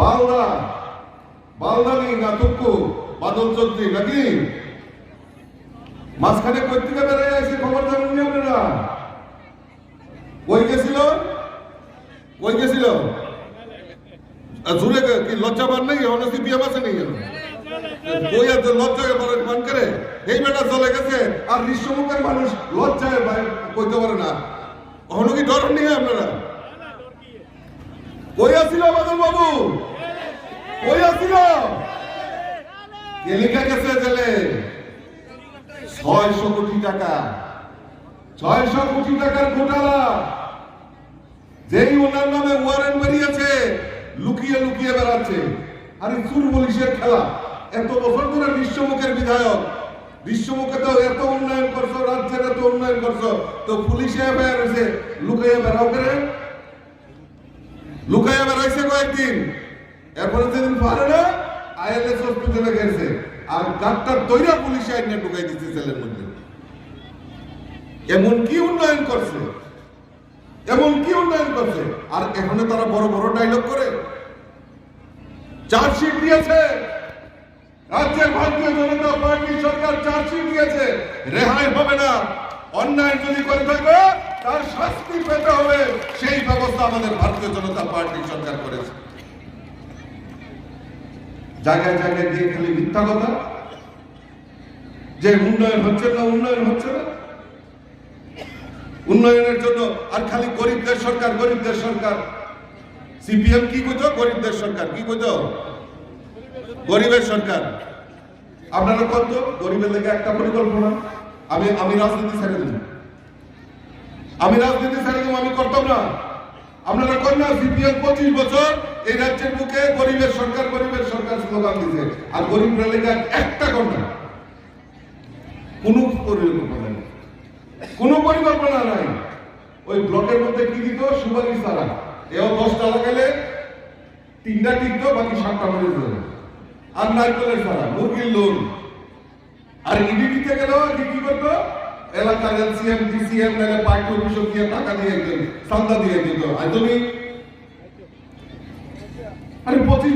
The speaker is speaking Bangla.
বালদা বালদানি না তুক্কু বাদল চৌধুরী, নাকি? মাঝখানে পত্রিকা বেড়ে এসে খবর জানেন নি আপনারা। কই গেছিল? কই গেছিল? গে- কি নাই? অনেক বিয়ে নেই এই বেটা চলে গেছে, আর মানুষ লজ্জায় পারে না। কি নেই আপনারা? কই আসিল বাদল বাবু কই আসিল। কে কোটি টাকা। ছয়শো কোটি টাকার ঘোটালা। যেই ওনার নামে ওয়ারেন্ট বেরিয়েছে, লুকিয়ে লুকিয়ে বেড়াচ্ছে। আরে চুর পুলিশের খেলা। এত বছর ধরে বিশ্বমুখের বিধায়ক। বিশ্বমুখে তো এত উন্নয়ন করছ, রাজ্যের এত উন্নয়ন করছ। তো পুলিশে বেড়াচ্ছে লুকিয়ে বেড়াও করে। লুকাইয়া বেড়াইছে কয়েকদিন। এরপরে যেদিন পারে না, আইএলএস হসপিটালে গেছে। আর ডাক্তার তৈরা পুলিশে আইনে ঢুকাই দিচ্ছে সেলের মধ্যে। এমন কি উন্নয়ন করছে? এমন কি উন্নয়ন করছে? আর এখানে তারা বড় বড় ডায়লগ করে। চার্জশিট দিয়েছে। রাজ্যের ভারতীয় জনতা পার্টি সরকার চার্জশিট দিয়েছে। রেহাই হবে না। অন্যায় যদি করে থাকো, তার শাস্তি পেতে হবে। সেই ব্যবস্থা আমাদের ভারতীয় জনতা পার্টি সরকার করেছে। জায়গায় জায়গায় দিয়ে খালি মিথ্যা কথা। যে উন্নয়ন হচ্ছে না উন্নয়ন হচ্ছে না। উন্নয়নের জন্য আর খালি গরিবদের সরকার গরিবদের সরকার। সিপিএম কি কইতো গরিবদের সরকার কি কইতো গরিবের সরকার। আপনারা কত? গরিবের লেগে একটা পরিকল্পনা। আমি আমি রাজনীতি ছেড়ে দিন আমি রাজনীতি ছেড়ে দিব, আমি করতাম না। আপনারা না সিপিএম পঁচিশ বছর, এই রাজ্যের বুকে গরিবের সরকার গরিবের সরকার স্লোগান আর গরিবের লেগে একটা কোনো পরিকল্পনা পরিকল্পনা নাই। ওই ব্লকের মধ্যে কি দিত? সুপারিশ তারা এও দশটা লাগাইলে তিনটা টিকতো, বাকি সাতটা মরে আর নারকেলের ছাড়া মুরগির লোন আর ইডি দিতে গেল কি কি করতো এলাকার এলসিএম, ডিসিএম নাহলে পার্টি অফিসে গিয়ে টাকা দিয়ে একজন, চান্দা দিয়ে দিত আর তুমি? আরে পঁচিশ